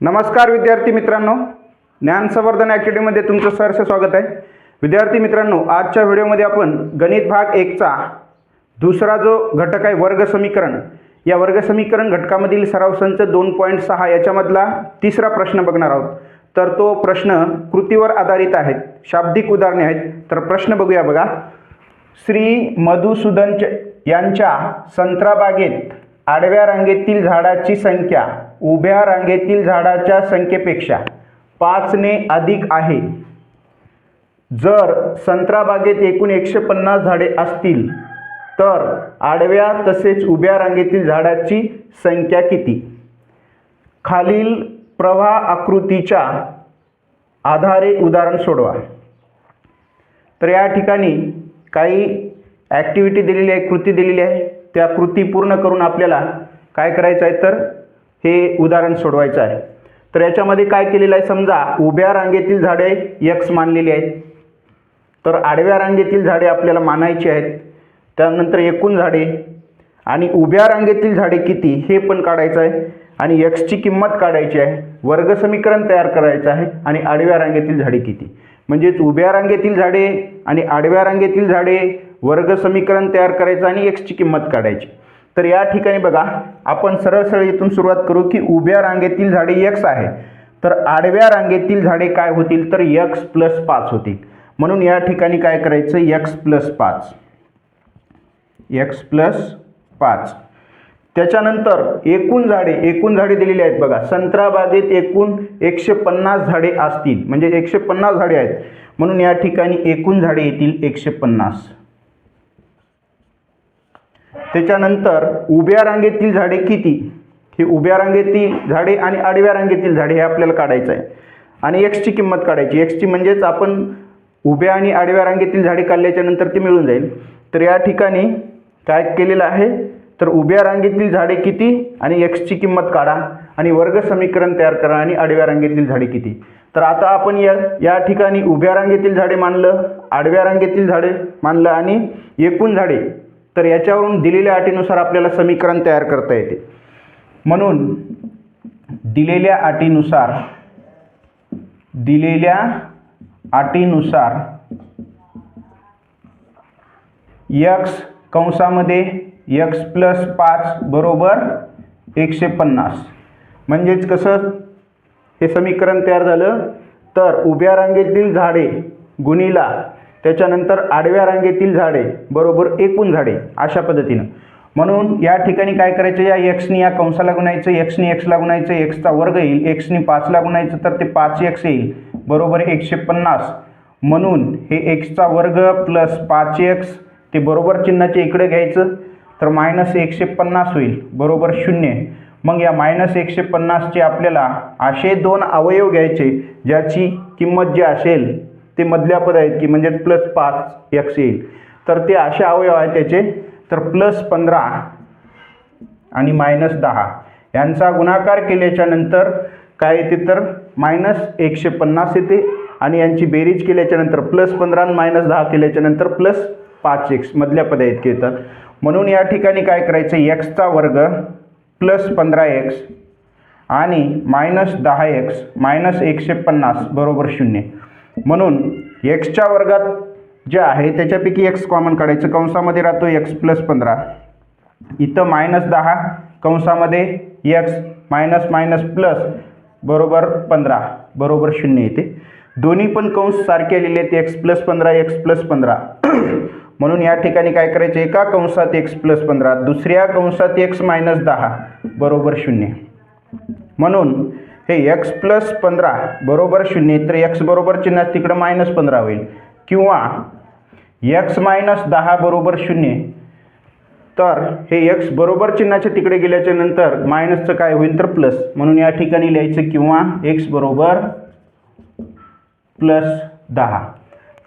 नमस्कार विद्यार्थी मित्रांनो. ज्ञान संवर्धन अकॅडमीमध्ये तुमचं सहर्ष स्वागत आहे. विद्यार्थी मित्रांनो आजच्या व्हिडिओमध्ये आपण गणित भाग एकचा दुसरा जो घटक आहे वर्ग समीकरण. या वर्ग समीकरण घटकामधील सराव संच दोन पॉईंट सहा याच्यामधला तिसरा प्रश्न बघणार आहोत. तर तो प्रश्न कृतीवर आधारित आहेत शाब्दिक उदाहरणे आहेत. तर प्रश्न बघूया बघा. श्री मधुसूदन च- यांच्या संत्राबागेत आडव्या रांगेतील झाडाची संख्या उभ्या रांगेतील झाडाच्या संख्येपेक्षा पाचने अधिक आहे. जर संत्राबागेत एकूण एकशे पन्नास झाडे असतील तर आडव्या तसेच उभ्या रांगेतील झाडाची संख्या किती? खालील प्रवाह आकृतीच्या आधारे उदाहरण सोडवा. तर या ठिकाणी काही ॲक्टिव्हिटी दिलेली आहे कृती दिलेली आहे. त्या कृती पूर्ण करून आपल्याला काय करायचं आहे तर हे उदाहरण सोडवायचं आहे. तर याच्यामध्ये काय केलेलं आहे? समजा उभ्या रांगेतील झाडे यक्स मानलेली आहेत. तर आडव्या रांगेतील झाडे आपल्याला मानायची आहेत. त्यानंतर एकूण झाडे आणि उभ्या रांगेतील झाडे किती हे पण काढायचं आहे. आणि यक्सची किंमत काढायची आहे. वर्ग समीकरण तयार करायचं आहे. आणि आडव्या रांगेतील झाडे किती? म्हणजेच उभ्या रांगेतील झाडे आणि आडव्या रांगेतील झाडे वर्ग समीकरण तयार करायचं आणि एक्सची किंमत काढायची. तर या ठिकाणी बघा आपण सरळ सरळ इथून सुरुवात करू की उभ्या रांगेतील झाडे यक्स आहे. तर आडव्या रांगेतील झाडे काय होतील? तर यक्स प्लस पाच होतील. म्हणून या ठिकाणी काय करायचं? यक्स प्लस पाच. एक्स प्लस पाच. त्याच्यानंतर एकूण झाडे एकूण झाडे दिलेली आहेत बघा. संत्रा बागेत एकूण एकशे पन्नास झाडे असतील. म्हणजे एकशे पन्नास झाडे आहेत. म्हणून या ठिकाणी एकूण झाडे येतील एकशे पन्नास. त्याच्यानंतर उभ्या रांगेतील झाडे किती? ही उभ्या रांगेतील झाडे आणि आडव्या रांगेतील झाडे हे आपल्याला काढायचं आहे. आणि एक्सची किंमत काढायची. एक्सची म्हणजेच आपण उभ्या आणि आडव्या रांगेतील झाडे काढल्याच्या नंतर ते मिळून जाईल. तर या ठिकाणी काय केलेलं आहे? तर उभ्या रांगेतील झाडे किती? आणि एक्सची किंमत काढा. आणि वर्ग समीकरण तयार करा आणि आडव्या रांगेतील झाडे किती? तर आता आपण या या ठिकाणी उभ्या रांगेतील झाडे मानलं आडव्या रांगेतील झाडे मानलं आणि एकूण झाडे तर याच्यावरून दिलेल्या अटीनुसार आपल्याला समीकरण तयार करता येते. म्हणून दिलेल्या अटीनुसार दिलेल्या अटीनुसार यक्स कंसामध्ये यक्स प्लस पाच बरोबर एकशे पन्नास. म्हणजेच कसं? हे समीकरण तयार झालं. तर उभ्या रांगेतील झाडे गुणीला त्याच्यानंतर आडव्या रांगेतील झाडे बरोबर एकूण झाडे अशा पद्धतीनं. म्हणून या ठिकाणी काय करायचं? या एक्सनी या कंसाला गुणायचं एक्सनी एक्सला गुणायचं एक्सचा वर्ग येईल एक्सनी पाचला गुणायचं तर ते पाच एक्स येईल बरोबर एकशे पन्नास. म्हणून हे एक्सचा वर्ग प्लस पाच एक्स ते बरोबर चिन्हाचे इकडे घ्यायचं तर मायनस एकशे पन्नास होईल बरोबर शून्य. मग या मायनस एकशे पन्नासचे आपल्याला असे दोन अवयव घ्यायचे ज्याची किंमत जी असेल ते मधल्या पद आहेत की म्हणजे प्लस पाच एक्स येईल. तर ते असे अवयव आहेत त्याचे. तर प्लस पंधरा आणि मायनस दहा. यांचा गुणाकार केल्याच्यानंतर काय येते तर मायनस एकशे पन्नास येते आणि यांची बेरीज केल्याच्यानंतर प्लस पंधरा आणि मायनस दहा केल्याच्यानंतर प्लस पाच एक्स मधल्या पद इतके येतात. म्हणून या ठिकाणी काय करायचं? एक्सचा वर्ग प्लस पंधरा एक्स आणि मायनस दहा एक्स मायनस एकशे पन्नास बरोबर शून्य. म्हणून एक्सच्या वर्गात जे आहे त्याच्यापैकी एक्स कॉमन काढायचं. कंसामध्ये राहतो एक्स प्लस पंधरा. इथं मायनस दहा कंसामध्ये एक्स मायनस मायनस प्लस बरोबर पंधरा बरोबर शून्य येते. दोन्ही पण कंस सारखे लिहिले आहेत एक्स प्लस पंधरा एक्स प्लस पंधरा. म्हणून या ठिकाणी काय करायचं? एका कंसात एक्स प्लस पंधरा दुसऱ्या कंसात एक्स मायनस दहा बरोबर शून्य. म्हणून हे एक्स प्लस पंधरा बरोबर शून्य तर एक्स बरोबर चिन्हास तिकडं मायनस पंधरा होईल. किंवा एक्स मायनस दहा बरोबर शून्य तर हे एक्स बरोबर चिन्हाच्या तिकडे गेल्याच्यानंतर मायनसचं काय होईल तर प्लस म्हणून या ठिकाणी लिहायचं किंवा एक्स बरोबर प्लस दहा.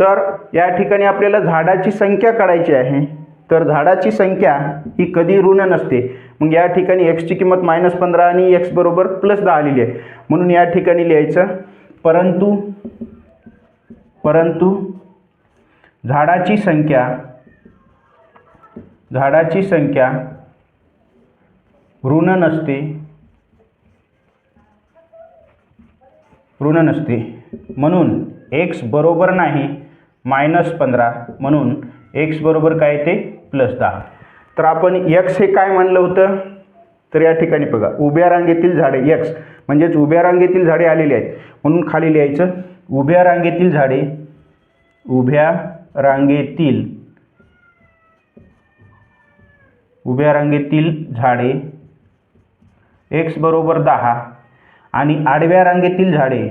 तर या ठिकाणी आपल्याला झाडाची संख्या काढायची आहे. तर झाडाची संख्या ही कधी ऋण नसते. मग या ठिकाणी एक्सची किंमत मायनस पंधरा आणि एक्स बरोबर प्लस दहा आलेली आहे. म्हणून या ठिकाणी लिहायचं परंतु परंतु झाडाची संख्या झाडाची संख्या ऋण नसते ऋण नसते. म्हणून एक्स बरोबर नाही मायनस पंधरा म्हणून एक्स बरोबर काय ते प्लस दहा. तर आपण यक्स हे काय म्हणलं होतं? तर या ठिकाणी बघा उभ्या रांगेतील झाडे यक्स म्हणजेच उभ्या रांगेतील झाडे आलेली आहेत. म्हणून खाली लिहायचं उभ्या रांगेतील झाडे उभ्या रांगेतील उभ्या रांगेतील झाडे एक्स बरोबर दहा आणि आडव्या रांगेतील झाडे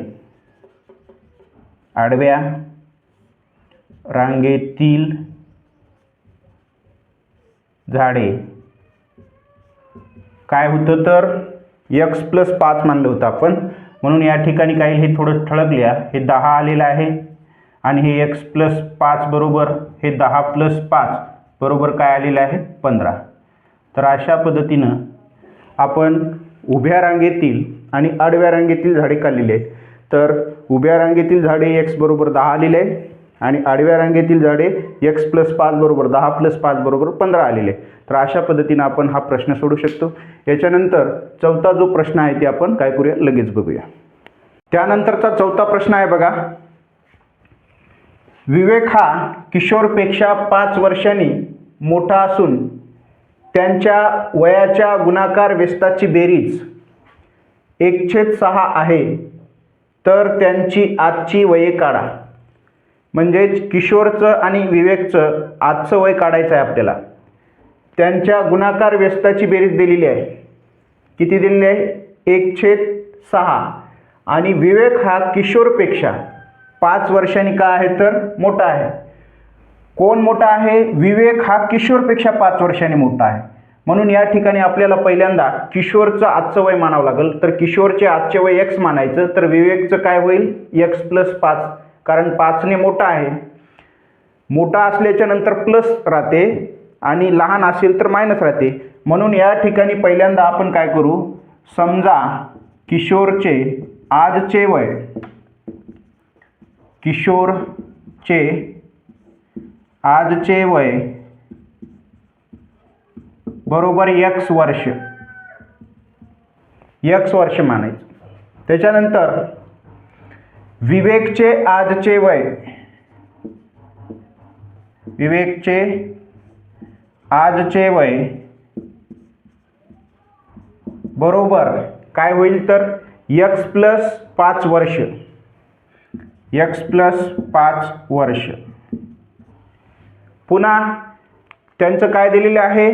आडव्या रांगेतील झाडे. काय होतं तर यक्स प्लस पाच मानलं होतं आपण. म्हणून या ठिकाणी काही हे थोडं ठळकल्या. हे दहा आलेलं आहे. आणि हे एक्स प्लस पाच बरोबर हे दहा प्लस पाच बरोबर काय आलेलं आहे? पंधरा. तर अशा पद्धतीनं आपण उभ्या रांगेतील आणि आडव्या रांगेतील झाडे काढलेली आहेत. तर उभ्या रांगेतील झाडे एक्स बरोबर दहा आलेले आहे आणि आडव्या रांगेतील झाडे एक्स प्लस पाच बरोबर दहा प्लस पाच बरोबर पंधरा आलेले. तर अशा पद्धतीनं आपण हा प्रश्न सोडू शकतो. याच्यानंतर चौथा जो प्रश्न आहे ते आपण काय करूया? लगेच बघूया. त्यानंतरचा चौथा प्रश्न आहे बघा. विवेक हा किशोरपेक्षा पाच वर्षांनी मोठा असून त्यांच्या वयाच्या गुणाकार व्यस्ताची बेरीज एकशे सहा आहे. तर त्यांची आजची वये काढा. म्हणजेच किशोरचं आणि विवेकचं आजचं वय काढायचं आहे आपल्याला. त्यांच्या गुणाकार व्यस्ताची बेरीज दिलेली आहे. किती दिलेली आहे? एक छेद सहा. आणि विवेक हा किशोरपेक्षा पाच वर्षांनी का आहे तर मोठा आहे. कोण मोठा आहे? विवेक हा किशोरपेक्षा पाच वर्षांनी मोठा आहे. म्हणून या ठिकाणी आपल्याला पहिल्यांदा किशोरचं आजचं वय मानावं लागेल. तर किशोरचे आजचे वय एक्स मानायचं. तर विवेकचं काय होईल? एक्स प्लस पाच. कारण पाचने मोठा आहे. मोठा असल्याच्या नंतर प्लस राहते आणि लहान असेल तर मायनस राहते. म्हणून या ठिकाणी पहिल्यांदा आपण काय करू? समजा किशोरचे आजचे वय किशोरचे आजचे वय बरोबर यक्स वर्ष. यक्स वर्ष मानायचं. त्याच्यानंतर विवेकचे आजचे वय. विवेकचे आजचे वय. बरोबर. काय होईल तर? यक्स प्लस पाच वर्ष. यक्स प्लस पाच वर्ष. पुन्हा त्यांचं काय दिलेलं आहे?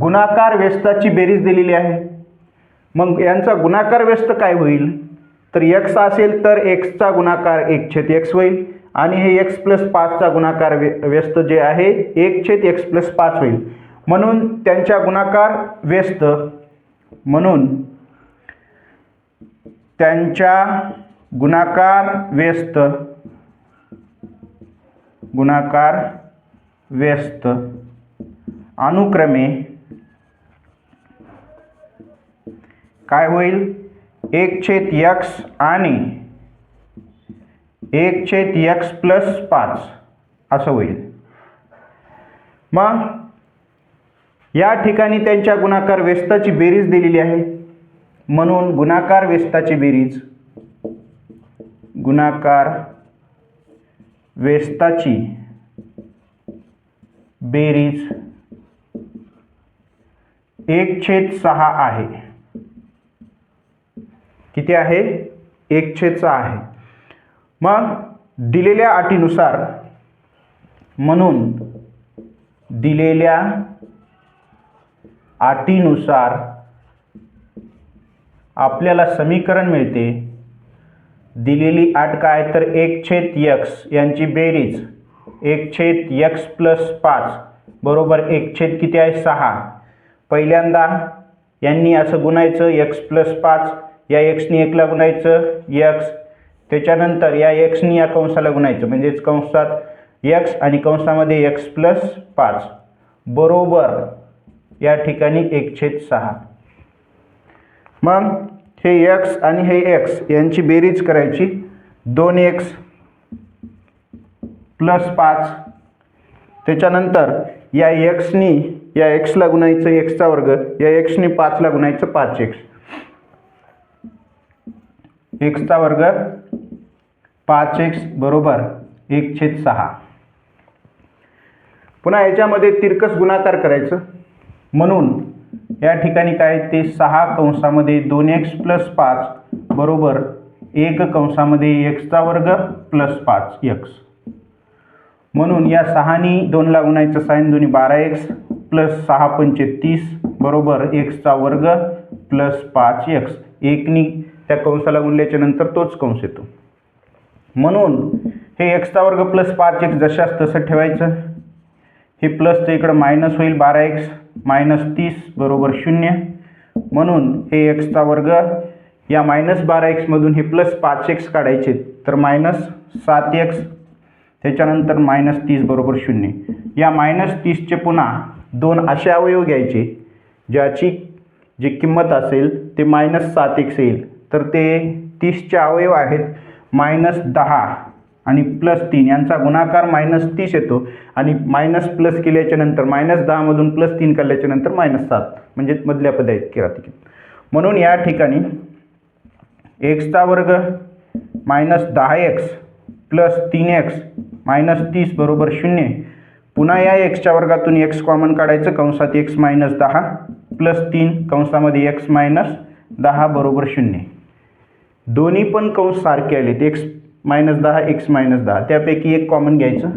गुणाकार व्यस्ताची बेरीज दिलेली आहे. मग यांचा गुणाकार व्यस्त काय होईल? तर एक्स असेल तर एक्सचा गुणाकार एक छेद एक्स होईल आणि हे एक्स प्लस पाचचा गुणाकार व्य व्यस्त जे आहे एक छेद एक्स प्लस पाच होईल. म्हणून त्यांच्या गुणाकार व्यस्त. म्हणून त्यांच्या गुणाकार व्यस्त. गुणाकार व्यस्त. अनुक्रमे काय होईल? एक छेद यक्स आणि एक छेद यक्स प्लस पाच. असं होईल. मग या ठिकाणी त्यांच्या गुणाकार व्यस्ताची बेरीज दिलेली आहे. म्हणून गुणाकार व्यस्ताची बेरीज गुणाकार व्यस्ताची बेरीज एक छेद सहा आहे. किती आहे? एक आहे. मग दिलेल्या अटीनुसार म्हणून दिलेल्या अटीनुसार आपल्याला समीकरण मिळते. दिलेली आट काय? तर एक छेद यक्स यांची बेरीज. एक छेद यक्स प्लस पाच. बरोबर एक छेद किती आहे? सहा. पहिल्यांदा यांनी असं गुणायचं यक्स प्लस पाच. या एक्सनी एकला गुणायचं यक्स त्याच्यानंतर या एक्सनी या कंसाला गुणायचं म्हणजेच कंसात यक्स आणि कंसामध्ये एक्स प्लस पाच. बरोबर. या ठिकाणी एक छेद सहा. मग हे एक्स आणि हे एक्स यांची बेरीज करायची. दोन एक्स प्लस पाच. त्याच्यानंतर या एक्सनी या एक्सला गुणायचं एक्सचा वर्ग या एक्सनी पाचला गुणायचं पाच एक्स एक्सचा वर्ग पाच एक्स बरोबर एक छेद सहा. पुन्हा याच्यामध्ये तिरकस गुणाकार करायचं. म्हणून या ठिकाणी काय ते सहा कंसामध्ये दोन एक्स प्लस पाच बरोबर एक कंसामध्ये एक्सचा वर्ग प्लस पाच एक्स म्हणून या सहानी दोनला गुणायचं साईन दोन्ही बारा एक्स प्लस सहा पंचे तीस बरोबर एक्सचा वर्ग प्लस पाच एक्स एकनी त्या कंसाला गुणल्याच्या नंतर तोच कंस येतो. म्हणून हे एक्सचा वर्ग प्लस पाच एक्स जशास तसं ठेवायचं. हे प्लसचं इकडं मायनस होईल बारा एक्स मायनस तीस बरोबर शून्य. म्हणून हे एक्सचा वर्ग या मायनस बारा एक्समधून हे प्लस पाच एक्स काढायचे तर मायनस सात एक्स त्याच्यानंतर मायनस तीस बरोबर शून्य. या मायनस तीसचे पुन्हा दोन असे अवयव घ्यायचे ज्याची जी किंमत असेल ते मायनस सात एक्स येईल. तर ते तीसचे अवयव आहेत. मायनस दहा आणि प्लस तीन. यांचा गुणाकार मायनस तीस येतो आणि मायनस प्लस केल्याच्यानंतर मायनस दहामधून प्लस तीन काढल्याच्या नंतर मायनस सात. म्हणजे मधल्या पद आहेत किरातिकीत म्हणून या ठिकाणी एक्सचा वर्ग मायनस दहा एक्स प्लस तीन एक्स मायनस तीस बरोबर शून्य. पुन्हा या एक्सच्या वर्गातून एक्स कॉमन काढायचं. कंसात एक्स मायनस दहा प्लस तीन. कंसामध्ये एक्स मायनस दहा बरोबर शून्य. दोन्ही पण कंस सारखे आलेत एक्स मायनस दहा एक्स मायनस दहा. त्यापैकी एक कॉमन घ्यायचं.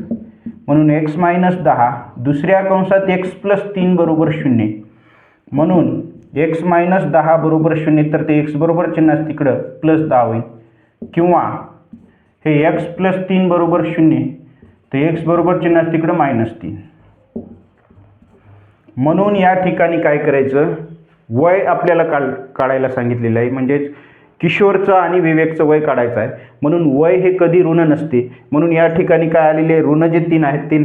म्हणून एक्स मायनस दहा दुसऱ्या कंसात एक्स प्लस तीन बरोबर शून्य. म्हणून एक्स मायनस दहा बरोबर शून्य तर ते एक्स बरोबर चिन्ह तिकडं प्लस दहा होईल. किंवा हे एक्स प्लस तीन बरोबर शून्य तर एक्स बरोबर चिन्ह तिकडं मायनस तीन. म्हणून या ठिकाणी काय करायचं? वय आपल्याला काढ काढायला सांगितलेलं आहे. म्हणजेच किशोरचं आणि विवेकचं वय काढायचं आहे. म्हणून वय हे कधी ऋण नसते. म्हणून या ठिकाणी काय आलेले ऋण जे तीन आहेत ते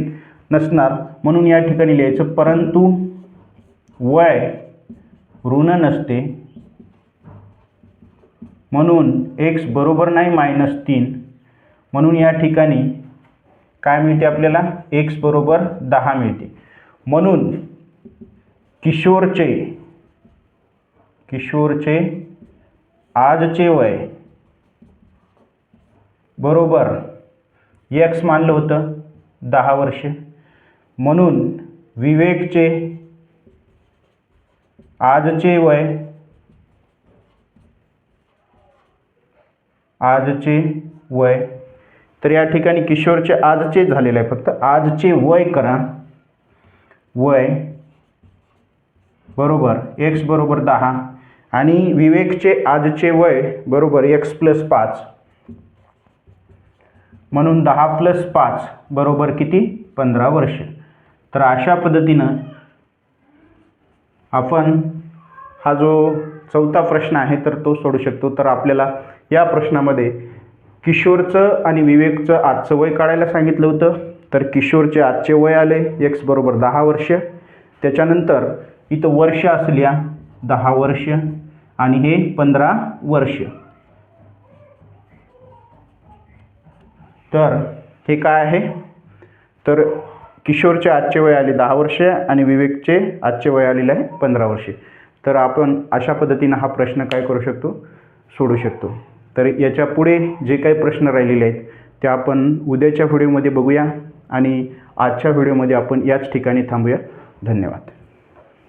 नसणार. म्हणून या ठिकाणी लिहायचं परंतु वय ऋण नसते. म्हणून एक्स बरोबर नाही मायनस तीन. म्हणून या ठिकाणी काय मिळते आपल्याला? एक्स बरोबर दहा मिळते. म्हणून किशोरचे किशोरचे आजचे वय. बरोबर. एक्स मानलं होतं. दहा वर्ष. म्हणून विवेकचे आजचे वय. आजचे वय. तर या ठिकाणी किशोरचे आजचे झालेलं आहे. फक्त आजचे वय करा. वय. बरोबर. एक्स बरोबर दहा. आणि विवेकचे आजचे वय बरोबर एक्स प्लस पाच. म्हणून दहा प्लस पाच बरोबर किती? पंधरा वर्ष. तर अशा पद्धतीनं आपण हा जो चौथा प्रश्न आहे तर तो सोडू शकतो. तर आपल्याला या प्रश्नामध्ये किशोरचं आणि विवेकचं आजचं वय काढायला सांगितलं होतं. तर किशोरचे आजचे वय आले एक्स बरोबर दहा वर्ष. त्याच्यानंतर इथं वर्ष असल्या दहा वर्ष. आणि हे पंधरा वर्ष. तर हे काय आहे? तर किशोरचे आजचे वय आले दहा वर्षे आणि विवेकचे आजचे वय आलेले आहे पंधरा वर्षे. तर आपण अशा पद्धतीनं हा प्रश्न काय करू शकतो? सोडू शकतो. तर याच्यापुढे जे काही प्रश्न राहिलेले आहेत ते आपण उद्याच्या व्हिडिओमध्ये बघूया आणि आजच्या व्हिडिओमध्ये आपण याच ठिकाणी थांबूया. धन्यवाद.